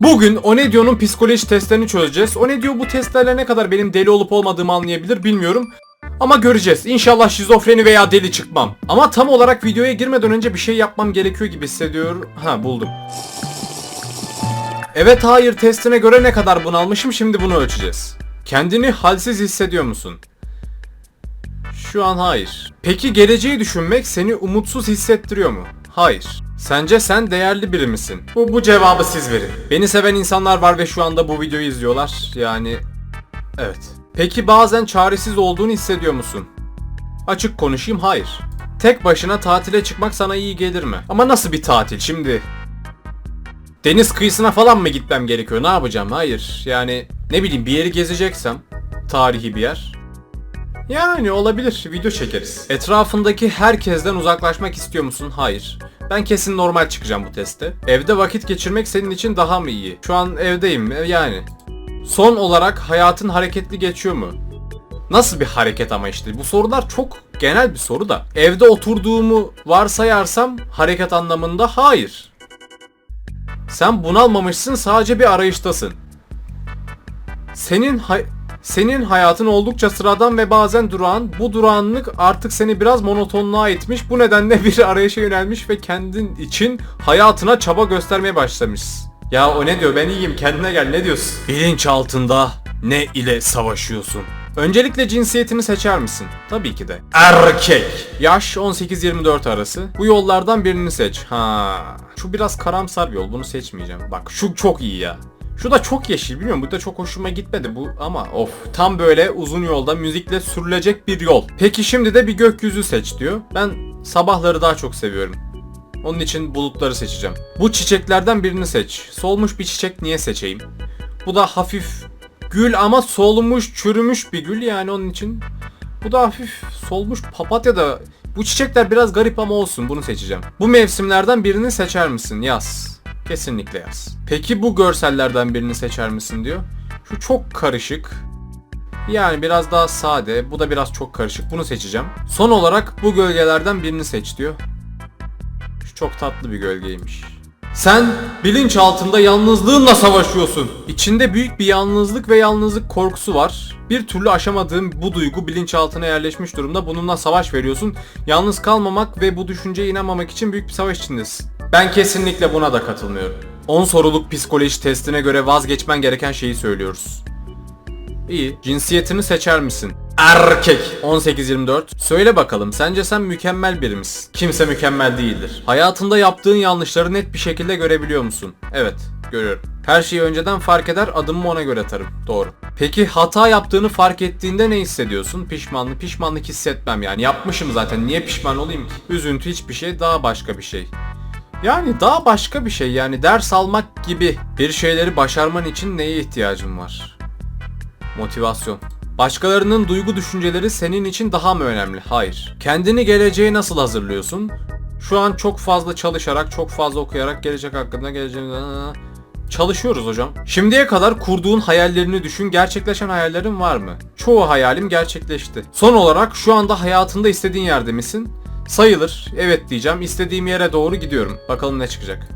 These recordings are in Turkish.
Bugün Onedio'nun psikoloji testlerini çözeceğiz. Onedio bu testlerle ne kadar benim deli olup olmadığımı anlayabilir bilmiyorum. Ama göreceğiz. İnşallah şizofreni veya deli çıkmam. Ama tam olarak videoya girmeden önce bir şey yapmam gerekiyor gibi hissediyorum. Ha buldum. Evet hayır testine göre ne kadar bunalmışım şimdi bunu ölçeceğiz. Kendini halsiz hissediyor musun? Şu an hayır. Peki geleceği düşünmek seni umutsuz hissettiriyor mu? Hayır. Sence sen değerli biri misin? Bu, bu cevabı siz verin. Beni seven insanlar var ve şu anda bu videoyu izliyorlar. Yani evet. Peki bazen çaresiz olduğunu hissediyor musun? Açık konuşayım hayır. Tek başına tatile çıkmak sana iyi gelir mi? Ama nasıl bir tatil şimdi? Deniz kıyısına falan mı gitmem gerekiyor? Ne yapacağım? Hayır. Yani ne bileyim bir yeri gezeceksem tarihi bir yer. Yani olabilir. Video çekeriz. Etrafındaki herkesten uzaklaşmak istiyor musun? Hayır. Ben kesin normal çıkacağım bu testte. Evde vakit geçirmek senin için daha mı iyi? Şu an evdeyim e, yani. Son olarak hayatın hareketli geçiyor mu? Nasıl bir hareket ama işte? Bu sorular çok genel bir soru da. Evde oturduğumu varsayarsam hareket anlamında hayır. Sen bunalmamışsın sadece bir arayıştasın. Senin hay- senin hayatın oldukça sıradan ve bazen durağan. Bu durağanlık artık seni biraz monotonluğa itmiş. Bu nedenle bir arayışa yönelmiş ve kendin için hayatına çaba göstermeye başlamışsın. Ya o ne diyor? Ben iyiyim. Kendine gel. Ne diyorsun? Bilinç altında ne ile savaşıyorsun? Öncelikle cinsiyetini seçer misin? Tabii ki de. Erkek. Yaş 18-24 arası. Bu yollardan birini seç. Ha. Şu biraz karamsar bir yol. Bunu seçmeyeceğim. Bak şu çok iyi ya. Şu da çok yeşil bilmiyorum bu da çok hoşuma gitmedi bu ama of tam böyle uzun yolda müzikle sürülecek bir yol. Peki şimdi de bir gökyüzü seç diyor. Ben sabahları daha çok seviyorum. Onun için bulutları seçeceğim. Bu çiçeklerden birini seç. Solmuş bir çiçek niye seçeyim? Bu da hafif gül ama solmuş çürümüş bir gül yani onun için. Bu da hafif solmuş papatya da bu çiçekler biraz garip ama olsun bunu seçeceğim. Bu mevsimlerden birini seçer misin? Yaz. Kesinlikle yaz. Peki bu görsellerden birini seçer misin diyor. Şu çok karışık. Yani biraz daha sade. Bu da biraz çok karışık. Bunu seçeceğim. Son olarak bu gölgelerden birini seç diyor. Şu çok tatlı bir gölgeymiş. Sen bilinç altında yalnızlığınla savaşıyorsun. İçinde büyük bir yalnızlık ve yalnızlık korkusu var. Bir türlü aşamadığın bu duygu bilinçaltına yerleşmiş durumda. Bununla savaş veriyorsun. Yalnız kalmamak ve bu düşünceye inanmamak için büyük bir savaş içindesin. Ben kesinlikle buna da katılmıyorum. 10 soruluk psikoloji testine göre vazgeçmen gereken şeyi söylüyoruz. İyi. Cinsiyetini seçer misin? Erkek. 18-24. Söyle bakalım sence sen mükemmel biri misin? Kimse mükemmel değildir. Hayatında yaptığın yanlışları net bir şekilde görebiliyor musun? Evet. Görüyorum. Her şeyi önceden fark eder adımımı ona göre atarım. Doğru. Peki hata yaptığını fark ettiğinde ne hissediyorsun? Pişmanlık. Pişmanlık hissetmem yani. Yapmışım zaten. Niye pişman olayım ki? Üzüntü hiçbir şey daha başka bir şey. Yani daha başka bir şey yani ders almak gibi bir şeyleri başarman için neye ihtiyacın var? Motivasyon. Başkalarının duygu düşünceleri senin için daha mı önemli? Hayır. Kendini geleceğe nasıl hazırlıyorsun? Şu an çok fazla çalışarak, çok fazla okuyarak gelecek hakkında geleceğini çalışıyoruz hocam. Şimdiye kadar kurduğun hayallerini düşün. Gerçekleşen hayallerin var mı? Çoğu hayalim gerçekleşti. Son olarak şu anda hayatında istediğin yerde misin? Sayılır. Evet diyeceğim. İstediğim yere doğru gidiyorum. Bakalım ne çıkacak.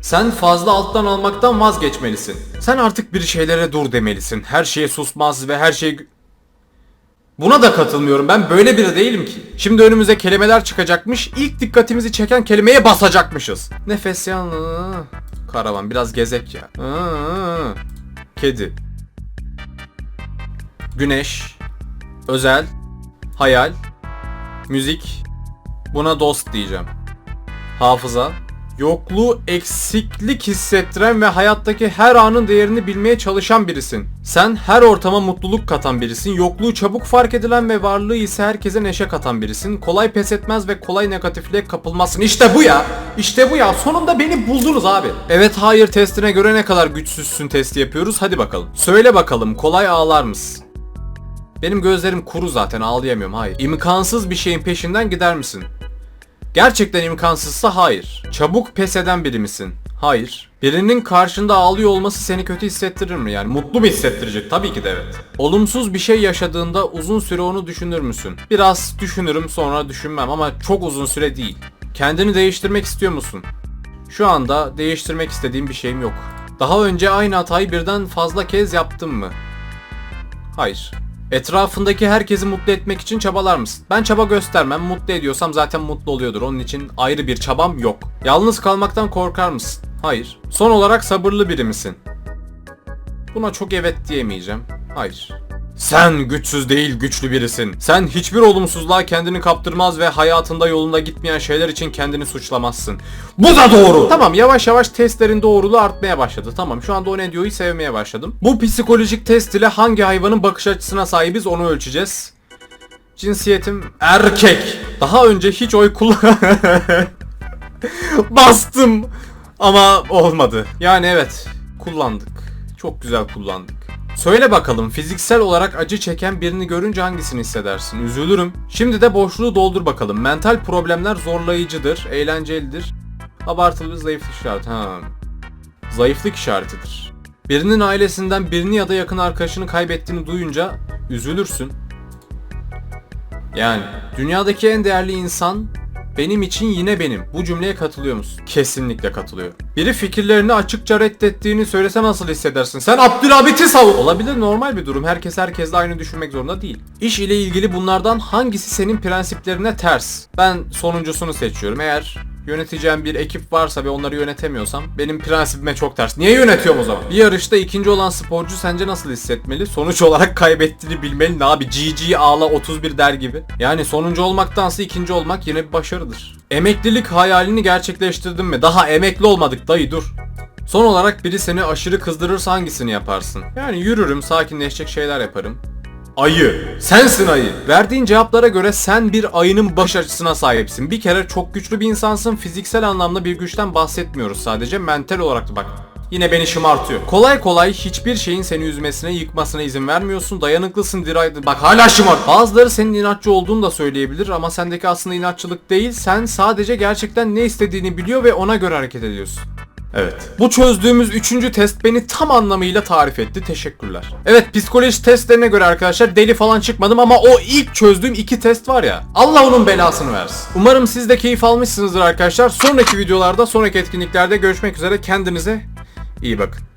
Sen fazla alttan almaktan vazgeçmelisin. Sen artık bir şeylere dur demelisin. Her şeye susmaz ve her şey... Buna da katılmıyorum. Ben böyle biri değilim ki. Şimdi önümüze kelimeler çıkacakmış. İlk dikkatimizi çeken kelimeye basacakmışız. Nefes yanlığı. Karavan biraz gezek ya. Kedi. Güneş. Özel. Hayal. Müzik. Buna dost diyeceğim. Hafıza. Yokluğu eksiklik hissettiren ve hayattaki her anın değerini bilmeye çalışan birisin. Sen her ortama mutluluk katan birisin. Yokluğu çabuk fark edilen ve varlığı ise herkese neşe katan birisin. Kolay pes etmez ve kolay negatifliğe kapılmazsın. İşte bu ya. İşte bu ya. Sonunda beni buldunuz abi. Evet hayır testine göre ne kadar güçsüzsün testi yapıyoruz. Hadi bakalım. Söyle bakalım kolay ağlar mısın? Benim gözlerim kuru zaten ağlayamıyorum hayır. İmkansız bir şeyin peşinden gider misin? Gerçekten imkansızsa hayır. Çabuk pes eden biri misin? Hayır. Birinin karşında ağlıyor olması seni kötü hissettirir mi? Yani mutlu mu hissettirecek? Tabii ki de evet. Olumsuz bir şey yaşadığında uzun süre onu düşünür müsün? Biraz düşünürüm sonra düşünmem ama çok uzun süre değil. Kendini değiştirmek istiyor musun? Şu anda değiştirmek istediğim bir şeyim yok. Daha önce aynı hatayı birden fazla kez yaptın mı? Hayır. Etrafındaki herkesi mutlu etmek için çabalar mısın? Ben çaba göstermem. Mutlu ediyorsam zaten mutlu oluyordur. Onun için ayrı bir çabam yok. Yalnız kalmaktan korkar mısın? Hayır. Son olarak sabırlı biri misin? Buna çok evet diyemeyeceğim. Hayır. Sen güçsüz değil güçlü birisin. Sen hiçbir olumsuzluğa kendini kaptırmaz ve hayatında yolunda gitmeyen şeyler için kendini suçlamazsın. Bu da doğru. Tamam yavaş yavaş testlerin doğruluğu artmaya başladı. Tamam şu anda o ne diyor'yu sevmeye başladım. Bu psikolojik test ile hangi hayvanın bakış açısına sahibiz onu ölçeceğiz. Cinsiyetim erkek. Daha önce hiç oy kullan... Bastım. Ama olmadı. Yani evet kullandık. Çok güzel kullandık. Söyle bakalım fiziksel olarak acı çeken birini görünce hangisini hissedersin? Üzülürüm. Şimdi de boşluğu doldur bakalım. Mental problemler zorlayıcıdır, eğlencelidir. Abartılı zayıflık işareti. Ha. Zayıflık işaretidir. Birinin ailesinden birini ya da yakın arkadaşını kaybettiğini duyunca üzülürsün. Yani dünyadaki en değerli insan benim için yine benim. Bu cümleye katılıyor musun? Kesinlikle katılıyorum. Biri fikirlerini açıkça reddettiğini söylese nasıl hissedersin? Sen Abdülhabit'i savun. Olabilir normal bir durum. Herkes herkesle aynı düşünmek zorunda değil. İş ile ilgili bunlardan hangisi senin prensiplerine ters? Ben sonuncusunu seçiyorum. Eğer yöneteceğim bir ekip varsa ve onları yönetemiyorsam benim prensibime çok ters. Niye yönetiyorum o zaman? Bir yarışta ikinci olan sporcu sence nasıl hissetmeli? Sonuç olarak kaybettiğini bilmeli. Ne abi GG ağla 31 der gibi. Yani sonuncu olmaktansa ikinci olmak yine bir başarıdır. Emeklilik hayalini gerçekleştirdin mi? Daha emekli olmadık dayı dur. Son olarak biri seni aşırı kızdırırsa hangisini yaparsın? Yani yürürüm, sakinleşecek şeyler yaparım. Ayı. Sensin ayı. Verdiğin cevaplara göre sen bir ayının baş açısına sahipsin. Bir kere çok güçlü bir insansın. Fiziksel anlamda bir güçten bahsetmiyoruz sadece. Mental olarak da bak. Yine beni şımartıyor. Kolay kolay hiçbir şeyin seni üzmesine, yıkmasına izin vermiyorsun. Dayanıklısın, diraylı. Bak hala şımart. Bazıları senin inatçı olduğunu da söyleyebilir ama sendeki aslında inatçılık değil. Sen sadece gerçekten ne istediğini biliyor ve ona göre hareket ediyorsun. Evet. Bu çözdüğümüz üçüncü test beni tam anlamıyla tarif etti. Teşekkürler. Evet psikoloji testlerine göre arkadaşlar deli falan çıkmadım ama o ilk çözdüğüm iki test var ya. Allah onun belasını versin. Umarım siz de keyif almışsınızdır arkadaşlar. Sonraki videolarda, sonraki etkinliklerde görüşmek üzere. Kendinize iyi bakın.